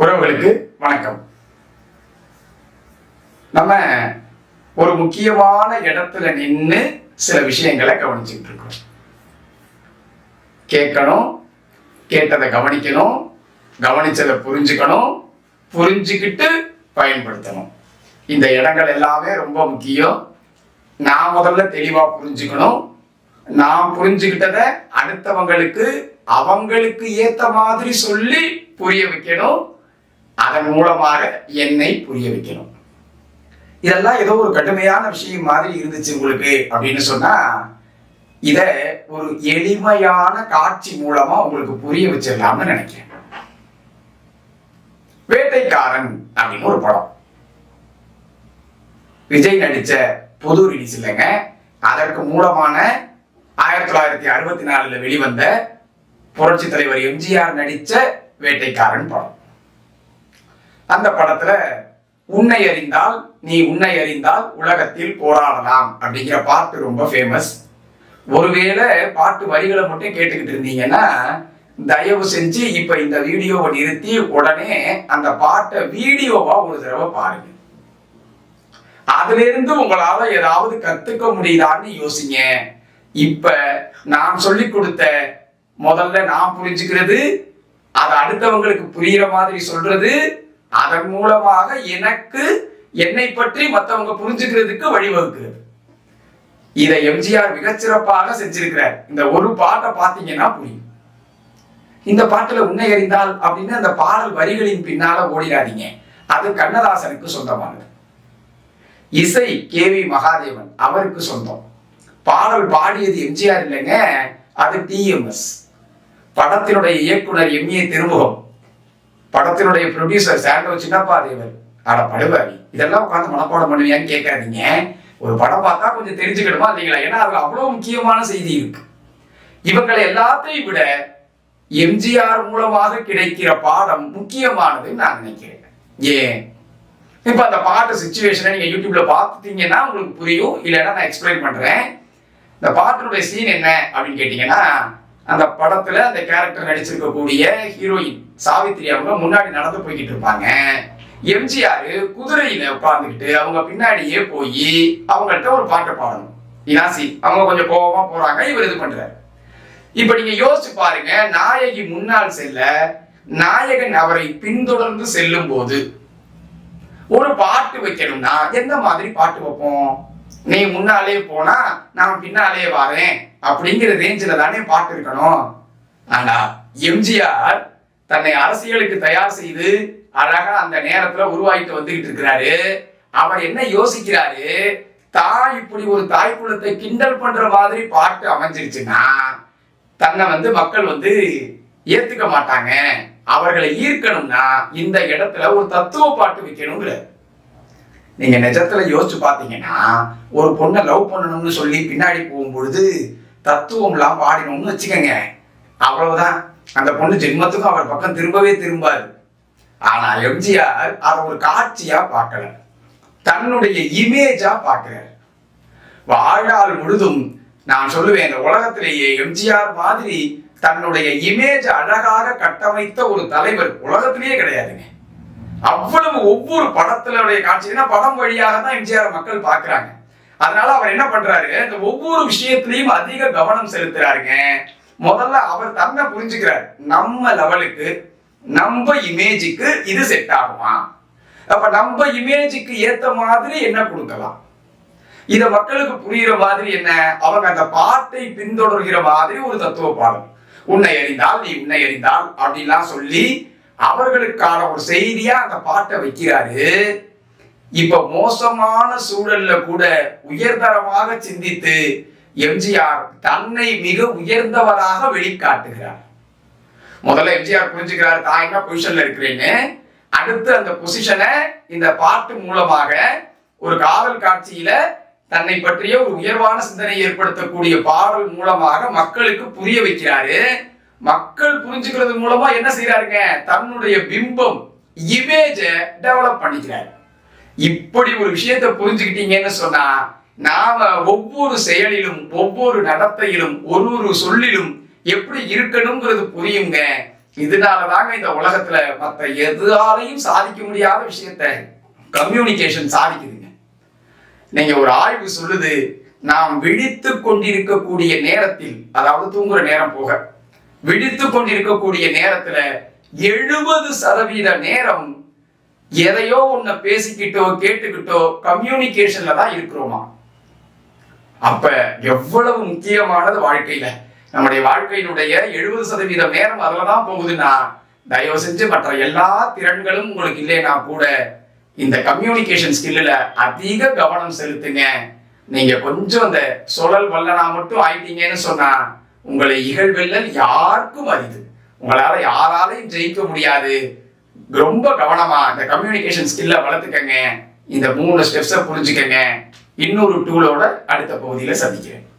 உறவுகளுக்கு வணக்கம். நம்ம ஒரு முக்கியமான இடத்துல நின்று சில விஷயங்களை கவனிச்சுட்டு இருக்கோம். கேட்கணும் கேட்டதை கவனிக்கணும் கவனிச்சதை புரிஞ்சுக்கணும் புரிஞ்சுக்கிட்டு பயன்படுத்தணும். இந்த இடங்கள் எல்லாமே ரொம்ப முக்கியம். நான் முதல்ல தெளிவாக புரிஞ்சுக்கணும். நான் புரிஞ்சுக்கிட்டதை அடுத்தவங்களுக்கு அவங்களுக்கு ஏற்ற மாதிரி சொல்லி புரிய வைக்கணும். அதன் மூலமாக என்னை புரிய வைக்கணும். இதெல்லாம் ஏதோ ஒரு கடுமையான விஷயம் மாதிரி இருந்துச்சு உங்களுக்கு அப்படின்னு சொன்னா இத ஒரு எளிமையான காட்சி மூலமா உங்களுக்கு புரிய வச்சிடலாம்னு நினைக்கிறேன். வேட்டைக்காரன் அப்படின்னு ஒரு படம். விஜய் நடிச்ச புது ரிலீஸ் இல்லைங்க. அதற்கு மூலமான ஆயிரத்தி தொள்ளாயிரத்தி அறுபத்தி நாலுல வெளிவந்த புரட்சி தலைவர் எம்ஜிஆர் நடிச்ச வேட்டைக்காரன் படம். அந்த படத்துல உன்னை அறிந்தால் நீ உன்னை அறிந்தால் உலகத்தில் போராடலாம் அப்படிங்கிற பாட்டு ரொம்ப ஃபேமஸ் ஒருவேளை பாட்டு வரிகளை மட்டும் கேட்டுக்கிட்டு இருந்தீங்கன்னா தயவு செஞ்சு இப்ப இந்த வீடியோவை நிறுத்தி உடனே அந்த பாட்டை வீடியோவா ஒரு தடவை பாருங்க. அதுல இருந்து உங்களால ஏதாவது கத்துக்க முடியுதான்னு யோசிங்க. இப்ப நான் சொல்லி கொடுத்த முதல்ல நான் புரிஞ்சுக்கிறது அது அடுத்தவங்களுக்கு புரியுற மாதிரி சொல்றது அதன் மூலமாக எனக்கு என்னை பற்றி மற்றவங்க புரிஞ்சுக்கிறதுக்கு வழிவகுக்கிறது. இதை எம்ஜிஆர் மிகச்சிறப்பாக செஞ்சிருக்கிறார். இந்த ஒரு பாட்டை பார்த்தீங்கன்னா புரியும். இந்த பாட்டுல உன்னை அறிந்தால் அப்படின்னு அந்த பாடல் வரிகளின் பின்னால ஓடிடாதீங்க. அது கண்ணதாசனுக்கு சொந்தமானது. இசை கே வி மகாதேவன் அவருக்கு சொந்தம். பாடல் பாடியது எம்ஜிஆர் இல்லைங்க அது டிஎம்எஸ் படத்தினுடைய இயக்குனர் எம் ஏ திருமுகம். படத்தினுடைய ப்ரொடியூசர் சாண்டோ சின்னப்பா தேவர் அட படுவாரி இதெல்லாம் உட்காந்து மனப்பாடம் பண்ணுவியான்னு கேட்காதீங்க. ஒரு படம் பார்த்தா கொஞ்சம் தெரிஞ்சுக்கணுமா இல்லைங்களா? ஏன்னா அதுல அவ்வளவு முக்கியமான செய்தி இருக்கு. இவங்களை எல்லாத்தையும் விட எம்ஜிஆர் மூலமாக கிடைக்கிற பாடம் முக்கியமானதுன்னு நான் நினைக்கிறேன். ஏன்? இப்ப அந்த பாட்டு சுச்சுவேஷனை நீங்க யூடியூப்ல பார்த்துட்டீங்கன்னா உங்களுக்கு புரியும். இல்லைன்னா நான் எக்ஸ்பிளைன் பண்றேன். இந்த பாட்டினுடைய சீன் என்ன அப்படின்னு கேட்டீங்கன்னா அந்த படத்துல அந்த கேரக்டர் நடிச்சிருக்கக்கூடிய ஹீரோயின் சாவித்திரி அவங்க முன்னாடி நடந்து போய்கிட்டு இருப்பாங்க. எம்ஜிஆர் குதிரையில உட்கார்ந்துக்கிட்டு அவங்க பின்னாடியே போய் அவங்கள்ட்ட ஒரு பாட்டை பாடணும். இனாசி அவங்க கொஞ்சம் கோபமா போறாங்க இவர் இது பண்றாரு. இப்ப நீங்க யோசிச்சு பாருங்க நாயகி முன்னால் செல்ல நாயகன் அவரை பின்தொடர்ந்து செல்லும் போது ஒரு பாட்டு வைக்கணும்னா எந்த மாதிரி பாட்டு வைப்போம்? நீ முன்னாலே போனா நான் பின்னாலே வரேன் அப்படிங்கிற ரேஞ்சில் தானே பாட்டு இருக்கணும். ஆனா எம்ஜிஆர் தன்னை அரசியலுக்கு தயார் செய்து அழகா அந்த நேரத்துல உருவாகிட்டு வந்துகிட்டு இருக்கிறாரு. அவர் என்ன யோசிக்கிறாரு? தாய் இப்படி ஒரு தாய் குலத்தை கிண்டல் பண்ற மாதிரி பாட்டு அமைஞ்சிருச்சுன்னா தன்னை வந்து மக்கள் வந்து ஏத்துக்க மாட்டாங்க. அவர்களை ஈர்க்கணும்னா இந்த இடத்துல ஒரு தத்துவ பாட்டு வைக்கணுங்கிற நீங்க நிஜத்துல யோசிச்சு பாத்தீங்கன்னா ஒரு பொண்ணை லவ் பண்ணணும்னு சொல்லி பின்னாடி போகும்பொழுது தத்துவம்லாம் பாடினோம்னு வச்சுக்கோங்க. அவ்வளவுதான். அந்த பொண்ணு ஜென்மத்துக்கும் அவர் பக்கம் திரும்பவே திரும்பாது ஆனா எம்ஜிஆர் அதை ஒரு காட்சியா பார்க்கல. தன்னுடைய இமேஜா பார்க்கிறார். வாழ்நாள் முழுதும் நான் சொல்லுவேன் இந்த உலகத்திலேயே எம்ஜிஆர் மாதிரி தன்னுடைய இமேஜ் அழகாக கட்டமைத்த ஒரு தலைவர் உலகத்திலேயே கிடையாதுங்க. அவ்வளவு ஒவ்வொரு படத்திலுடைய காட்சினா படம் வழியாக தான் எம்ஜிஆர் மக்கள் பாக்குறாங்க அதனால அவர் என்ன பண்றாரு? இந்த ஒவ்வொரு விஷயத்திலையும் அதிக கவனம் செலுத்துறாருங்க. முதல்ல அவர் தன்னை புரிஞ்சுக்கிறார். நம்ம லெவலுக்கு நம்ம இமேஜுக்கு இது செட் ஆகுமா? அப்ப நம்ம இமேஜுக்கு ஏத்த மாதிரி என்ன கொடுக்கலாம்? இத மக்களுக்கு புரியுற மாதிரி என்ன? அவங்க அந்த பாட்டை பின்தொடர்கிற மாதிரி ஒரு தத்துவ பாடல். உன்னை அறிந்தால் நீ உன்னை அறிந்தால் அப்படின்லாம் சொல்லி அவர்களுக்கான ஒரு செய்தியா அந்த பாட்டை வைக்கிறாரு. இப்ப மோசமான சூழல்ல கூட உயர்தரமாக சிந்தித்து எம்ஜிஆர் தன்னை மிக உயர்ந்தவராக வெளிக்காட்டுகிறார். முதல்ல எம்ஜிஆர் புரிஞ்சுக்கிறார் தான் என்ன பொசிஷன்ல இருக்கிறேன்னு? அடுத்து அந்த பொசிஷனை இந்த பாட்டு மூலமாக ஒரு காதல் காட்சியில தன்னை பற்றிய ஒரு உயர்வான சிந்தனை ஏற்படுத்தக்கூடிய பாடல் மூலமாக மக்களுக்கு புரிய வைக்கிறாரு. மக்கள் புரிஞ்சுக்கிறது மூலமா என்ன செய்யறாருங்க தன்னுடைய பிம்பம் இமேஜ டெவலப் பண்ணிக்கிறாரு. இப்படி ஒரு விஷயத்தை புரிஞ்சுக்கிட்டீங்கன்னு சொன்னா நாம ஒவ்வொரு செயலிலும் ஒவ்வொரு நடத்தையிலும் ஒரு ஒரு சொல்லிலும் எப்படி இருக்கணுங்கிறது புரியுங்க. இதனாலதாங்க இந்த உலகத்துல மற்ற எதாலையும் சாதிக்க முடியாத விஷயத்த கம்யூனிகேஷன் சாதிக்குதுங்க. நீங்க ஒரு ஆய்வு சொல்லுது நாம் விழித்து கொண்டிருக்கக்கூடிய நேரத்தில் அதாவது தூங்குற நேரம் போக விழித்து கொண்டிருக்கக்கூடிய நேரத்துல எழுபது சதவீத நேரம் எதையோ உன்னை பேசிக்கிட்டோ கேட்டுக்கிட்டோ கம்யூனிகேஷன்ல தான் இருக்கிறோமா? அப்ப எவ்வளவு முக்கியமானது வாழ்க்கையில? நம்முடைய வாழ்க்கையினுடைய எழுபது சதவீத நேரம் அதில் தான் போகுதுன்னா தயவு செஞ்சு மற்ற எல்லா திறன்களும் உங்களுக்கு இல்லைன்னா கூட இந்த கம்யூனிகேஷன் ஸ்கில்ல அதிக கவனம் செலுத்துங்க. நீங்க கொஞ்சம் அந்த சுழல் வல்லனா மட்டும் ஆயிட்டீங்கன்னு சொன்னா உங்களை இகழ்வெல்லல் யாருக்கும் அரிது. உங்களால யாராலையும் ஜெயிக்க முடியாது. ரொம்ப கவனமா இந்த கம்யூனிகேஷன் ஸ்கில்ல வளர்த்துக்கங்க. இந்த மூணு ஸ்டெப்ஸை புரிஞ்சுக்கங்க. இன்னொரு டூலோட அடுத்த பகுதியில் சந்திக்கிறேன்.